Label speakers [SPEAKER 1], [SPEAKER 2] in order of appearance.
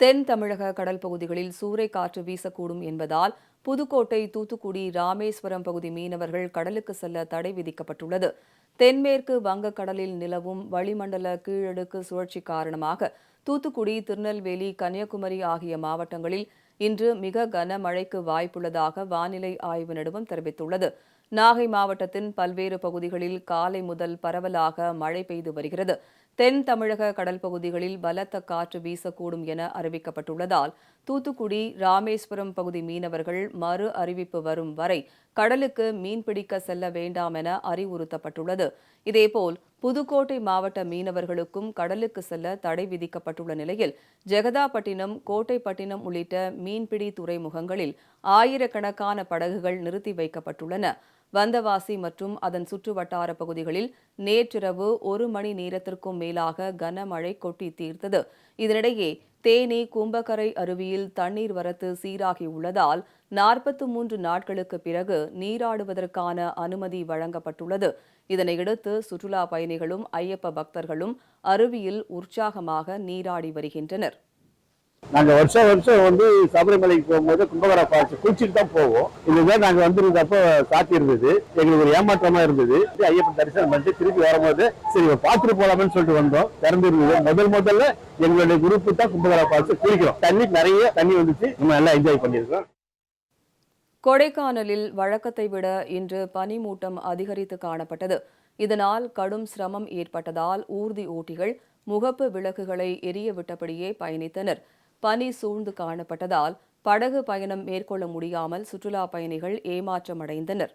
[SPEAKER 1] தென் தமிழக கடல் பகுதிகளில் சூறைக்காற்று வீசக்கூடும் என்பதால் புதுக்கோட்டை தூத்துக்குடி ராமேஸ்வரம் பகுதி மீனவர்கள் கடலுக்கு செல்ல தடை விதிக்கப்பட்டுள்ளது. தென்மேற்கு வங்கக்கடலில் நிலவும் வளிமண்டல கீழடுக்கு சுழற்சி காரணமாக தூத்துக்குடி திருநெல்வேலி கன்னியாகுமரி ஆகிய மாவட்டங்களில் இன்று மிக கனமழைக்கு வாய்ப்புள்ளதாக வானிலை ஆய்வு நிறுவனம் தெரிவித்துள்ளது. நாகை மாவட்டத்தின் பல்வேறு பகுதிகளில் காலை முதல் பரவலாக மழை பெய்து வருகிறது. தென் தமிழக கடல் பகுதிகளில் பலத்த காற்று வீசக்கூடும் என அறிவிக்கப்பட்டுள்ளதால் தூத்துக்குடி ராமேஸ்வரம் பகுதி மீனவர்கள் மறு அறிவிப்பு வரும் வரை கடலுக்கு மீன்பிடிக்க செல்ல வேண்டாம் என அறிவுறுத்தப்பட்டுள்ளது. இதேபோல் புதுக்கோட்டை மாவட்ட மீனவர்களுக்கும் கடலுக்கு செல்ல தடை விதிக்கப்பட்டுள்ள நிலையில் ஜெகதாப்பட்டினம் கோட்டைப்பட்டினம் உள்ளிட்ட மீன்பிடி துறைமுகங்களில் ஆயிரக்கணக்கான படகுகள் நிறுத்தி வைக்கப்பட்டுள்ளன. வந்தவாசி மற்றும் அதன் சுற்றுவட்டார பகுதிகளில் நேற்றிரவு ஒரு மணி நேரத்திற்கும் மேலாக கனமழை கொட்டி தீர்த்தது. இதனிடையே தேனி கும்பக்கரை அருவியில் தண்ணீர் வரத்து சீராகியுள்ளதால் நாற்பத்து மூன்று நாட்களுக்கு பிறகு நீராடுவதற்கான அனுமதி வழங்கப்பட்டுள்ளது. இதனையடுத்து சுற்றுலா பயணிகள் பயணிகளும் ஐயப்ப பக்தர்களும் அருவியில் உற்சாகமாக நீராடி வருகின்றனர்.
[SPEAKER 2] நாங்க வருஷம் வருஷம் வந்து சபரிமலைக்கு போகும்போது கும்பகரா ஃபால்ஸ் குளிச்சுட்டு தான் போவோம். இதுதான் நாங்க வந்திருந்தப்போ இருந்தது. எங்களுக்கு ஒரு ஏமாற்றமா இருந்தது. ஐயப்பன் தரிசனம் பண்ணிட்டு திருப்பி வரும்போது சரி பார்த்துட்டு போலாமேன்னு சொல்லிட்டு வந்தோம். திறந்து இருந்தது முதல் முதல்ல எங்களுடைய குரூப் தான் கும்பகரா ஃபால்ஸ் குளிக்கிறோம். தண்ணி நிறைய தண்ணி வந்துச்சு. நம்ம எல்லாம் என்ஜாய் பண்ணியிருக்கோம்.
[SPEAKER 1] கொடைக்கானலில் வழக்கத்தை விட இன்று பனிமூட்டம் அதிகரித்து காணப்பட்டது. இதனால் கடும் சிரமம் ஏற்பட்டதால் ஊர்தி ஓட்டிகள் முகப்பு விளக்குகளை எரிய விட்டபடியே பயணித்தனர். பனி சூழ்ந்து காணப்பட்டதால் படகு பயணம் மேற்கொள்ள முடியாமல் சுற்றுலா பயணிகள் ஏமாற்றமடைந்தனர்.